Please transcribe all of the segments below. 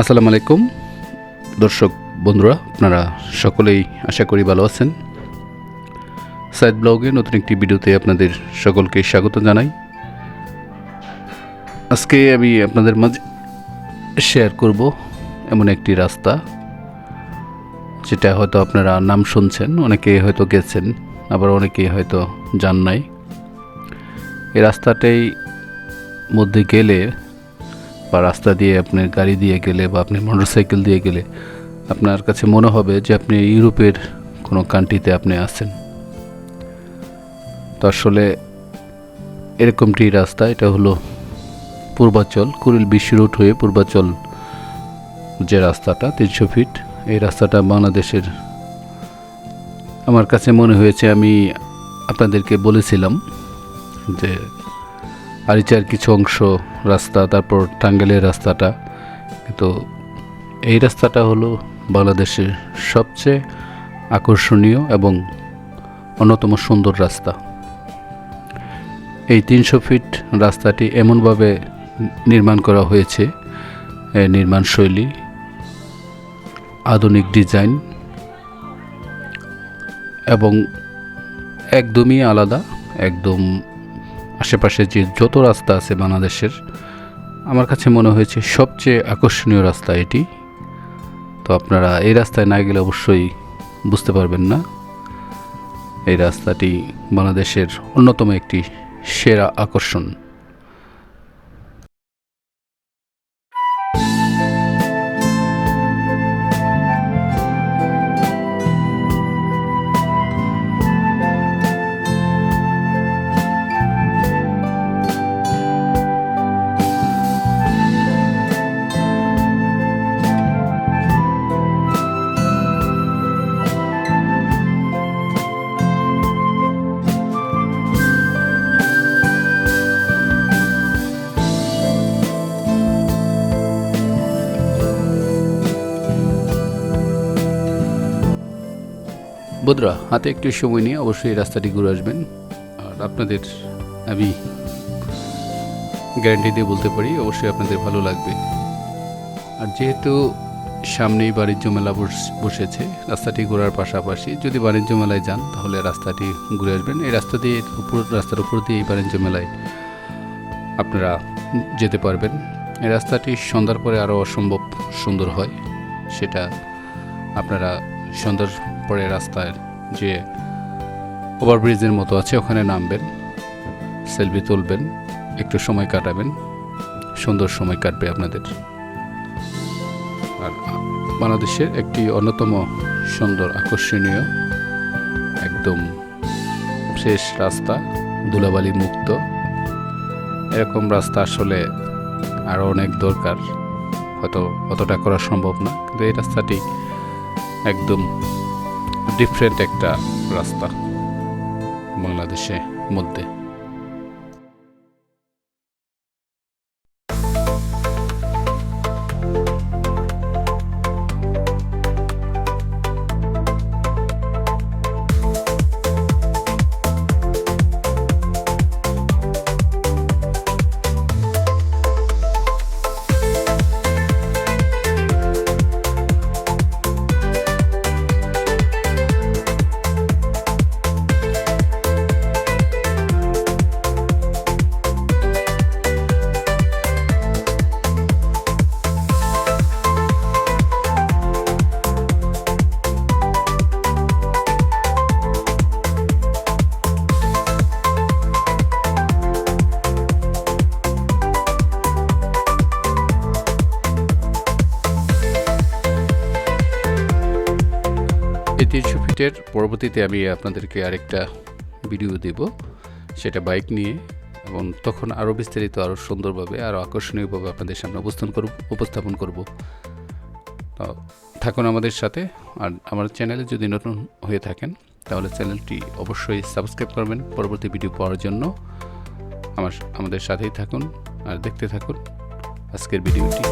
আসসালামু আলাইকুম। দর্শক, বন্ধুরা, আপনারা সকলেই আশা করি ভালো আছেন। সাইড ব্লগে নতুন একটি ভিডিওতে আপনাদের সকলকে স্বাগত জানাই। আজকে আমি আপনাদের মাঝে শেয়ার করব এমন একটি রাস্তা, যেটা হয়তো আপনারা নাম শুনছেন, অনেকে হয়তো গেছেন, আবার অনেকেই হয়তো যান নাই। এই রাস্তাটাই মধ্যে গেলে বা রাস্তা দিয়ে আপনি গাড়ি দিয়ে গেলে বা আপনি মোটরসাইকেল দিয়ে গেলে আপনার কাছে মনে হবে যে আপনি ইউরোপের কোনো কান্ট্রিতে আপনি আছেন। তো আসলে এরকমটি রাস্তা, এটা হলো পূর্বাচল, কুড়িল বিশ্ব রুট হয়ে পূর্বাচল যে রাস্তাটা, তিনশো ফিট এই রাস্তাটা বাংলাদেশের, আমার কাছে মনে হয়েছে, আমি আপনাদেরকে বলেছিলাম যে আরিচার কিছু অংশ রাস্তা, তারপর টাঙ্গাইলের রাস্তাটা। কিন্তু এই রাস্তাটা হলো বাংলাদেশের সবচেয়ে আকর্ষণীয় এবং অন্যতম সুন্দর রাস্তা। এই তিনশো ফিট রাস্তাটি এমনভাবে নির্মাণ করা হয়েছে নির্মাণ শৈলী, আধুনিক ডিজাইন এবং একদমই আলাদা, একদম আশেপাশে যে যত রাস্তা আছে বাংলাদেশের, আমার কাছে মনে হয়েছে সবচেয়ে আকর্ষণীয় রাস্তা এটি। তো আপনারা এই রাস্তায় না গেলে অবশ্যই বুঝতে পারবেন না। এই রাস্তাটি বাংলাদেশের অন্যতম একটি সেরা আকর্ষণ। বন্ধুরা হাতে একটু সময় নিয়ে অবশ্যই রাস্তাটি ঘুরে আসবেন। আর আপনাদের আমি গ্যারান্টি দিয়ে বলতে পারি, অবশ্যই আপনাদের ভালো লাগবে। আর যেহেতু সামনেই বাণিজ্য মেলা বস- বসেছে, রাস্তাটি ঘোরার পাশাপাশি যদি বাণিজ্য মেলায় যান, তাহলে রাস্তাটি ঘুরে আসবেন। এই রাস্তা দিয়ে, উপর, রাস্তার উপর দিয়ে এই বাণিজ্য মেলায় আপনারা যেতে পারবেন। এই রাস্তাটি সন্ধ্যার পরে আরও অসম্ভব সুন্দর হয়, সেটা আপনারা সন্ধ্যার পরে রাস্তায় যে ওভারব্রিজের মতো আছে, ওখানে নামবেন, সেলফি তুলবেন, একটু সময় কাটাবেন, সুন্দর সময় কাটবে আপনাদের। আর বাংলাদেশের একটি অন্যতম সুন্দর আকর্ষণীয়, একদম শেষ রাস্তা, ধুলাবালি মুক্ত। এরকম রাস্তা আসলে আরও অনেক দরকার, হয়তো অতটা করা সম্ভব না, কিন্তু এই রাস্তাটি একদম ডিফারেন্ট একটা রাস্তা বাংলাদেশে মধ্যে। এই তিনশো ফিটের পরবর্তীতে আমি আপনাদেরকে আরেকটা ভিডিও দেব। সেটা বাইক নিয়ে এবং তখন আরও বিস্তারিত, আরও সুন্দরভাবে, আরও আকর্ষণীয়ভাবে আপনাদের সামনে উপস্থাপন করব উপস্থাপন করব। থাকুন আমাদের সাথে আর আমার চ্যানেলে যদি নতুন হয়ে থাকেন, তাহলে চ্যানেলটি অবশ্যই সাবস্ক্রাইব করবেন পরবর্তী ভিডিও পাওয়ার জন্য। আমার, আমাদের সাথেই থাকুন আর দেখতে থাকুন আজকের ভিডিওটি।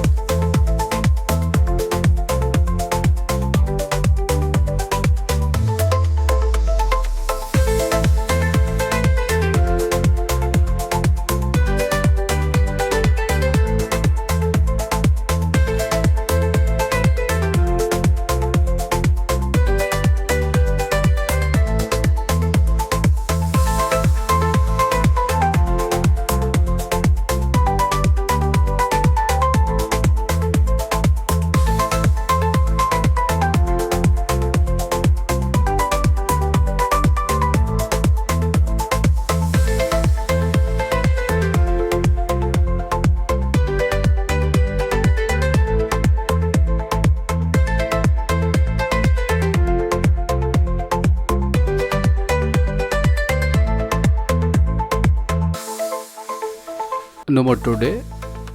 নম্বর টোডে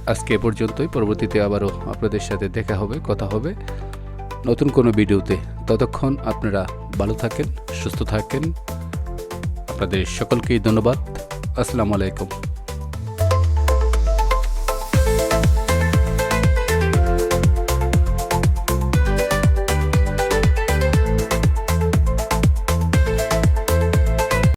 আজকে এ পর্যন্তই। পরবর্তীতে আবারও আপনাদের সাথে দেখা হবে, কথা হবে। নতুন কোনো ভিডিওতে। ততক্ষণ আপনারা ভালো থাকেন, সুস্থ থাকেন। আপনাদের সকলকেই ধন্যবাদ। আসসালামু আলাইকুম।